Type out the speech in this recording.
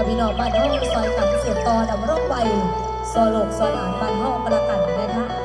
กับพี่น้องบ้านเฮาซอยกันเสียต่อดำร่องไวซอยโลกซอยหลานบ้านเฮาประกันนะคะ